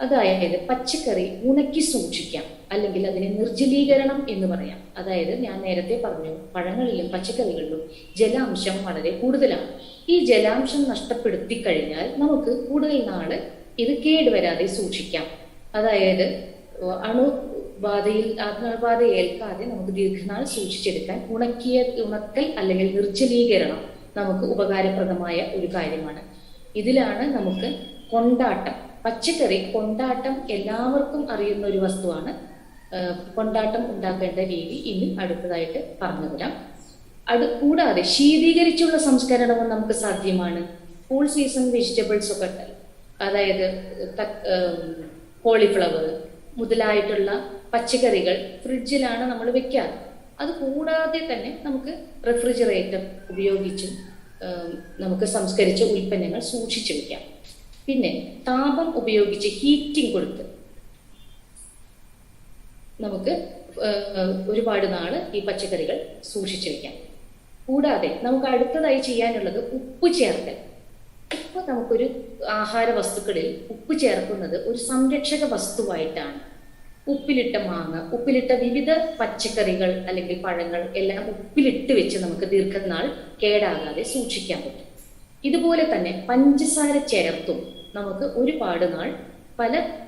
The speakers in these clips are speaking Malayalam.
അതായത് പച്ചക്കറി ഉണക്കി സൂക്ഷിക്കാം. അല്ലെങ്കിൽ അതിനെ നിർജലീകരണം എന്ന് പറയാം. അതായത് ഞാൻ നേരത്തെ പറഞ്ഞു പഴങ്ങളിലും പച്ചക്കറികളിലും ജലാംശം വളരെ കൂടുതലാണ്. ഈ ജലാംശം നഷ്ടപ്പെടുത്തി കഴിഞ്ഞാൽ നമുക്ക് കൂടുതൽ നാൾ ഇത് കേടുവരാതെ സൂക്ഷിക്കാം. അതായത് അണുബാധയിൽ അണുബാധ ഏൽക്കാതെ നമുക്ക് ദീർഘനാൾ സൂക്ഷിച്ചെടുക്കാൻ ഉണക്കിയ ഉണക്കൽ അല്ലെങ്കിൽ നിർജലീകരണം നമുക്ക് ഉപകാരപ്രദമായ ഒരു കാര്യമാണ്. ഇതിലാണ് നമുക്ക് കൊണ്ടാട്ടം പച്ചക്കറി കൊണ്ടാട്ടം എല്ലാവർക്കും അറിയുന്ന ഒരു വസ്തുവാണ്. കൊണ്ടാട്ടം ഉണ്ടാക്കേണ്ട രീതി ഇനി അടുത്തതായിട്ട് പറഞ്ഞു തരാം അത് കൂടാതെ ശീതീകരിച്ചുള്ള സംസ്കരണവും നമുക്ക് സാധ്യമാണ്. കൂൾ സീസൺ വെജിറ്റബിൾസ് ഒക്കെ അതായത് കോളിഫ്ലവർ മുതലായിട്ടുള്ള പച്ചക്കറികൾ ഫ്രിഡ്ജിലാണ് നമ്മൾ വെക്കാറ്. അത് കൂടാതെ തന്നെ നമുക്ക് റെഫ്രിജറേറ്റർ ഉപയോഗിച്ചും നമുക്ക് സംസ്കരിച്ച ഉൽപ്പന്നങ്ങൾ സൂക്ഷിച്ചു വെക്കാം. പിന്നെ താപം ഉപയോഗിച്ച് ഹീറ്റിംഗ് കൊടുത്ത്. നമുക്ക് ഒരുപാട് നാൾ ഈ പച്ചക്കറികൾ സൂക്ഷിച്ചു വെക്കാം. കൂടാതെ നമുക്ക് അടുത്തതായി ചെയ്യാനുള്ളത് ഉപ്പ് ചേർക്കൽ. ഉപ്പ് നമുക്കൊരു ആഹാര വസ്തുക്കളിൽ ഉപ്പ് ചേർക്കുന്നത് ഒരു സംരക്ഷക വസ്തുവായിട്ടാണ്. ഉപ്പിലിട്ട മാങ്ങ ഉപ്പിലിട്ട വിവിധ പച്ചക്കറികൾ അല്ലെങ്കിൽ പഴങ്ങൾ എല്ലാം ഉപ്പിലിട്ട് വെച്ച് നമുക്ക് ദീർഘനാൾ കേടാകാതെ സൂക്ഷിക്കാൻ പറ്റും. ഇതുപോലെ തന്നെ പഞ്ചസാര ചേർത്തും നമുക്ക് ഒരുപാട് നാൾ പല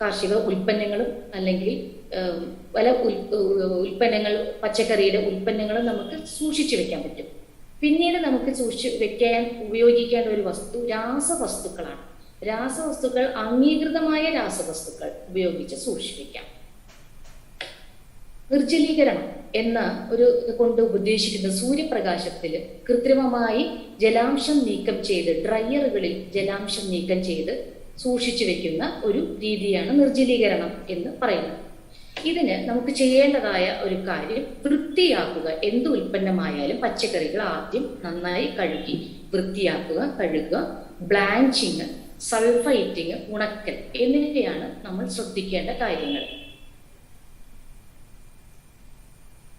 കാർഷിക ഉൽപ്പന്നങ്ങളും അല്ലെങ്കിൽ പല ഉൽ- ഉൽപ്പന്നങ്ങൾ പച്ചക്കറിയുടെ ഉൽപ്പന്നങ്ങളും നമുക്ക് സൂക്ഷിച്ചു വെക്കാൻ പറ്റും. പിന്നീട് നമുക്ക് സൂക്ഷിച്ച് വെക്കാൻ ഉപയോഗിക്കേണ്ട ഒരു വസ്തു രാസവസ്തുക്കളാണ്. രാസവസ്തുക്കൾ അംഗീകൃതമായ രാസവസ്തുക്കൾ ഉപയോഗിച്ച് സൂക്ഷിപ്പിക്കാം നിർജലീകരണം. എന്ന ഒരു കൊണ്ട് ഉദ്ദേശിക്കുന്ന സൂര്യപ്രകാശത്തിൽ കൃത്രിമമായി ജലാംശം നീക്കം ചെയ്ത് ഡ്രയറുകളിൽ ജലാംശം നീക്കം ചെയ്ത് സൂക്ഷിച്ചു വെക്കുന്ന ഒരു രീതിയാണ് നിർജലീകരണം എന്ന് പറയുന്നത്. ഇതിന് നമുക്ക് ചെയ്യേണ്ടതായ ഒരു കാര്യം വൃത്തിയാക്കുക. എന്ത് ഉൽപ്പന്നമായാലും പച്ചക്കറികൾ ആദ്യം നന്നായി കഴുകി വൃത്തിയാക്കുക കഴുകുക ബ്ലാഞ്ചിങ് സൾഫൈറ്റിങ് ഉണക്കൽ എന്നിവയാണ് നമ്മൾ ശ്രദ്ധിക്കേണ്ട കാര്യങ്ങൾ.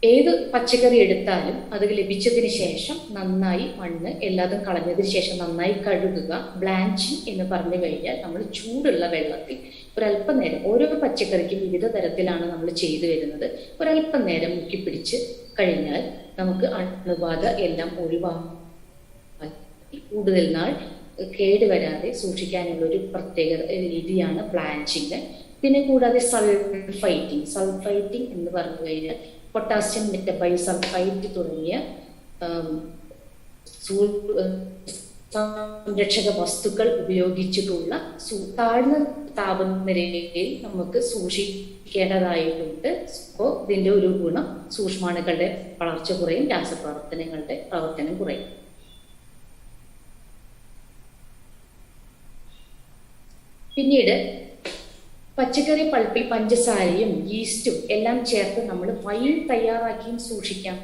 ഏത് പച്ചക്കറി എടുത്താലും അത് ലഭിച്ചതിന് ശേഷം നന്നായി മണ്ണ് എല്ലാതും കളഞ്ഞതിന് ശേഷം നന്നായി കഴുകുക ബ്ലാഞ്ചിങ് എന്ന് പറഞ്ഞു കഴിഞ്ഞാൽ നമ്മൾ ചൂടുള്ള വെള്ളത്തിൽ ഒരല്പം നേരം ഓരോ പച്ചക്കറിക്കും വിവിധ തരത്തിലാണ് നമ്മൾ ചെയ്തു വരുന്നത്. ഒരല്പം നേരം മുക്കി പിടിച്ച് കഴിഞ്ഞാൽ നമുക്ക് അണുബാധ എല്ലാം ഒഴിവാക്കി കൂടുതൽ നാൾ കേടുവരാതെ സൂക്ഷിക്കാനുള്ള ഒരു പ്രത്യേക രീതിയാണ് ബ്ലാഞ്ചിങ്. പിന്നെ കൂടാതെ സൾഫൈറ്റിംഗ് സൾഫൈറ്റിംഗ് എന്ന് പറഞ്ഞു കഴിഞ്ഞാൽ പൊട്ടാസ്യം മെറ്റബൈ സൾഫൈറ്റ് തുടങ്ങിയ സംരക്ഷക വസ്തുക്കൾ ഉപയോഗിച്ചിട്ടുള്ള താഴ്ന്ന താപനിലയിൽ നമുക്ക് സൂക്ഷിക്കേണ്ടതായിട്ടുണ്ട്. അപ്പോൾ ഇതിന്റെ ഒരു ഗുണം സൂക്ഷ്മാണുക്കളുടെ വളർച്ച കുറയും രാസപ്രവർത്തനങ്ങളുടെ പ്രവർത്തനം കുറയും. പിന്നീട് പച്ചക്കറി പൾപ്പിൽ പഞ്ചസാരയും ഈസ്റ്റും എല്ലാം ചേർത്ത് നമ്മൾ വൈൻ തയ്യാറാക്കിയും സൂക്ഷിക്കാം.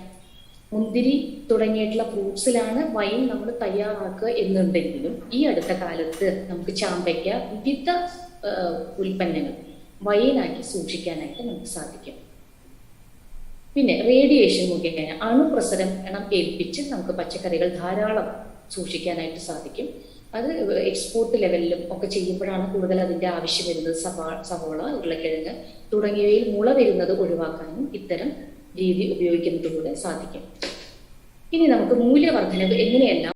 മുന്തിരി തുടങ്ങിയിട്ടുള്ള ഫ്രൂട്ട്സിലാണ് വൈൻ നമ്മൾ തയ്യാറാക്കുക എന്നുണ്ടെങ്കിലും ഈ അടുത്ത കാലത്ത് നമുക്ക് ചാമ്പയ്ക്ക വിവിധ ഉൽപ്പന്നങ്ങൾ വൈനാക്കി സൂക്ഷിക്കാനായിട്ട് നമുക്ക് സാധിക്കും. പിന്നെ റേഡിയേഷൻ മുഖേന അണുപ്രസരണം ഏൽപ്പിച്ച് നമുക്ക് പച്ചക്കറികൾ ധാരാളം സൂക്ഷിക്കാനായിട്ട് സാധിക്കും. അത് എക്സ്പോർട്ട് ലെവലിലും ഒക്കെ ചെയ്യുമ്പോഴാണ് കൂടുതൽ അതിന്റെ ആവശ്യം വരുന്നത്. സവാ സവോള ഉരുളക്കിഴങ്ങ് തുടങ്ങിയവയിൽ മുള വരുന്നത് ഒഴിവാക്കാനും ഇത്തരം രീതി ഉപയോഗിക്കുന്നതിലൂടെ സാധിക്കും. ഇനി നമുക്ക് മൂല്യവർദ്ധനവ് എങ്ങനെയെല്ലാം